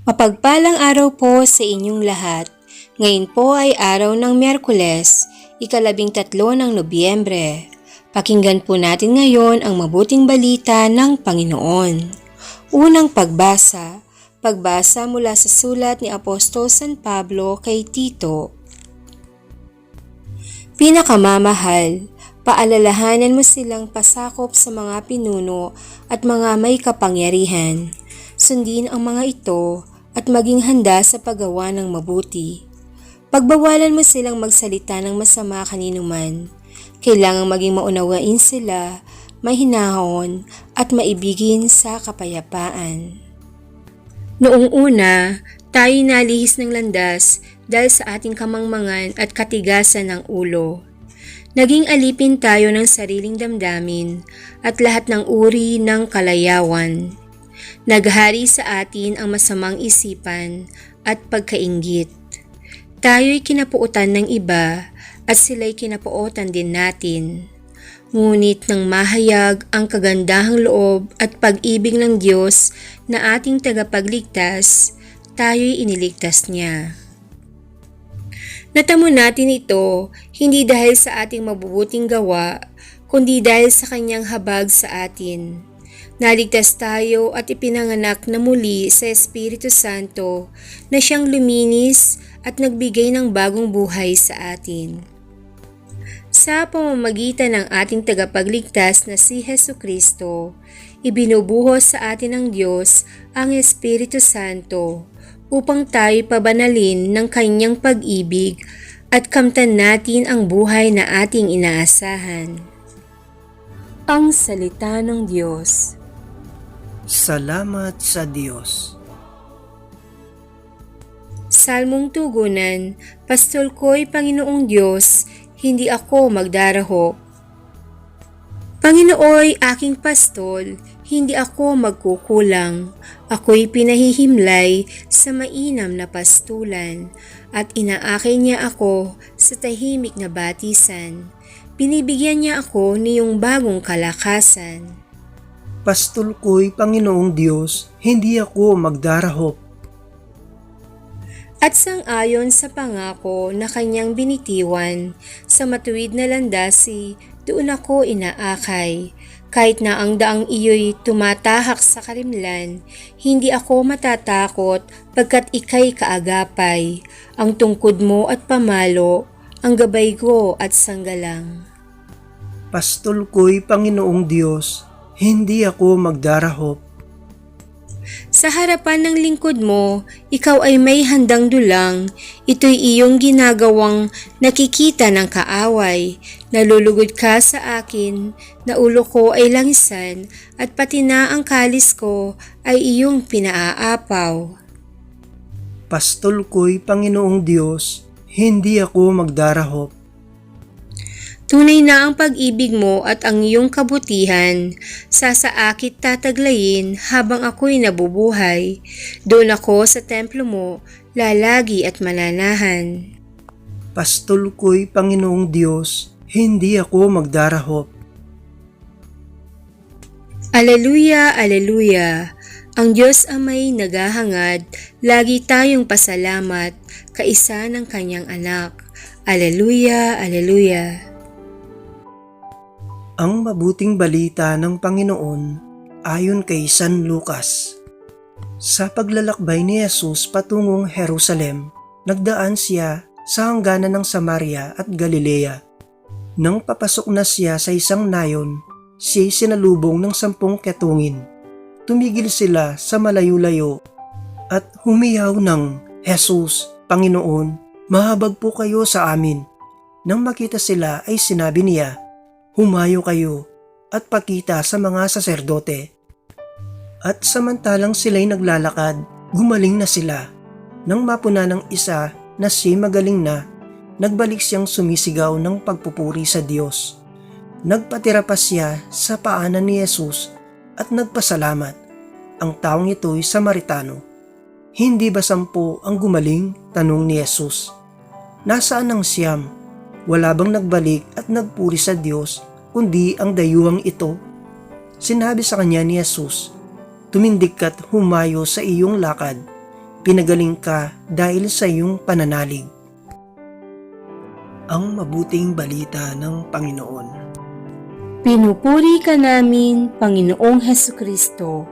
Mapagpalang araw po sa inyong lahat. Ngayon po ay araw ng Miyerkules, ikalabing tatlo ng Nobyembre. Pakinggan po natin ngayon ang mabuting balita ng Panginoon. Unang pagbasa, pagbasa mula sa sulat ni Apostol San Pablo kay Tito. Pinakamamahal, paalalahanan mo silang pasakop sa mga pinuno at mga may kapangyarihan. Sundin ang mga ito at maging handa sa paggawa ng mabuti. Pagbawalan mo silang magsalita ng masama kanino man. Kailangang maging maunawain sila, mahinahon at maibigin sa kapayapaan. Noong una, tayo nalihis ng landas dahil sa ating kamangmangan at katigasan ng ulo. Naging alipin tayo ng sariling damdamin at lahat ng uri ng kalayawan. Naghari sa atin ang masamang isipan at pagkaingit. Tayo'y kinapuutan ng iba at sila'y kinapuotan din natin. Ngunit nang mahayag ang kagandahang loob at pag-ibig ng Diyos na ating tagapagligtas, tayo'y iniligtas niya. Natamo natin ito hindi dahil sa ating mabubuting gawa, kundi dahil sa kanyang habag sa atin. Naligtas tayo at ipinanganak na muli sa Espiritu Santo na siyang luminis at nagbigay ng bagong buhay sa atin. Sa pamamagitan ng ating tagapagligtas na si Heso Kristo, ibinubuhos sa atin ng Diyos ang Espiritu Santo upang tayo pabanalin ng kanyang pag-ibig at kamtan natin ang buhay na ating inaasahan. Ang Salita ng Diyos Salamat sa Diyos. Salmong Tugunan, Pastol ko'y Panginoong Diyos, hindi ako magdaraho. Panginooy aking pastol, hindi ako magkukulang. Ako'y pinahihimlay sa mainam na pastulan at inaakay niya ako sa tahimik na batisan. Binibigyan niya ako niyong bagong kalakasan. Pastol ko'y Panginoong Diyos, hindi ako magdarahop. At sang-ayon sa pangako na kanyang binitiwan, sa matuwid na landasi, doon ako inaakay. Kahit na ang daang iyo'y tumatahak sa karimlan, hindi ako matatakot pagkat ikay kaagapay. Ang tungkod mo at pamalo, ang gabay ko at sanggalang. Pastol ko'y Panginoong Diyos, hindi ako magdarahop. Sa harapan ng lingkod mo, ikaw ay may handang dulang, ito'y iyong ginagawang nakikita ng kaaway. Nalulugod ka sa akin, na ulo ko ay langisan, at pati na ang kalis ko ay iyong pinaaapaw. Pastol ko'y Panginoong Diyos, hindi ako magdarahop. Tunay na ang pag-ibig mo at ang iyong kabutihan, sasaakit tataglayin habang ako'y nabubuhay. Doon ako sa templo mo, lalagi at mananahan. Pastol ko'y Panginoong Diyos, hindi ako magdarahop. Aleluya, aleluya. Ang Diyos Amay naghahangad, lagi tayong pasalamat, kaisa ng kanyang anak. Aleluya, aleluya. Ang mabuting balita ng Panginoon ayon kay San Lucas. Sa paglalakbay ni Jesus patungong Jerusalem, nagdaan siya sa hangganan ng Samaria at Galilea. Nang papasok na siya sa isang nayon, siya'y sinalubong ng sampung ketungin. Tumigil sila sa malayo-layo at humiyaw ng, Jesus, Panginoon, mahabag po kayo sa amin. Nang makita sila ay sinabi niya, Humayo kayo at pakita sa mga saserdote. At samantalang sila'y naglalakad, gumaling na sila. Nang mapuna ng isa na si magaling na, nagbalik siyang sumisigaw ng pagpupuri sa Diyos. Nagpatira pa siya sa paanan ni Jesus at nagpasalamat. Ang taong ito'y Samaritano. Hindi ba sampo ang gumaling? Tanong ni Jesus. Nasaan ang siyam? Wala bang nagbalik at nagpuri sa Diyos kundi ang dayuhang ito? Sinabi sa kanya ni Jesus, Tumindig ka't humayo sa iyong lakad, pinagaling ka dahil sa iyong pananalig. Ang mabuting balita ng Panginoon Pinupuri ka namin, Panginoong Heso Kristo,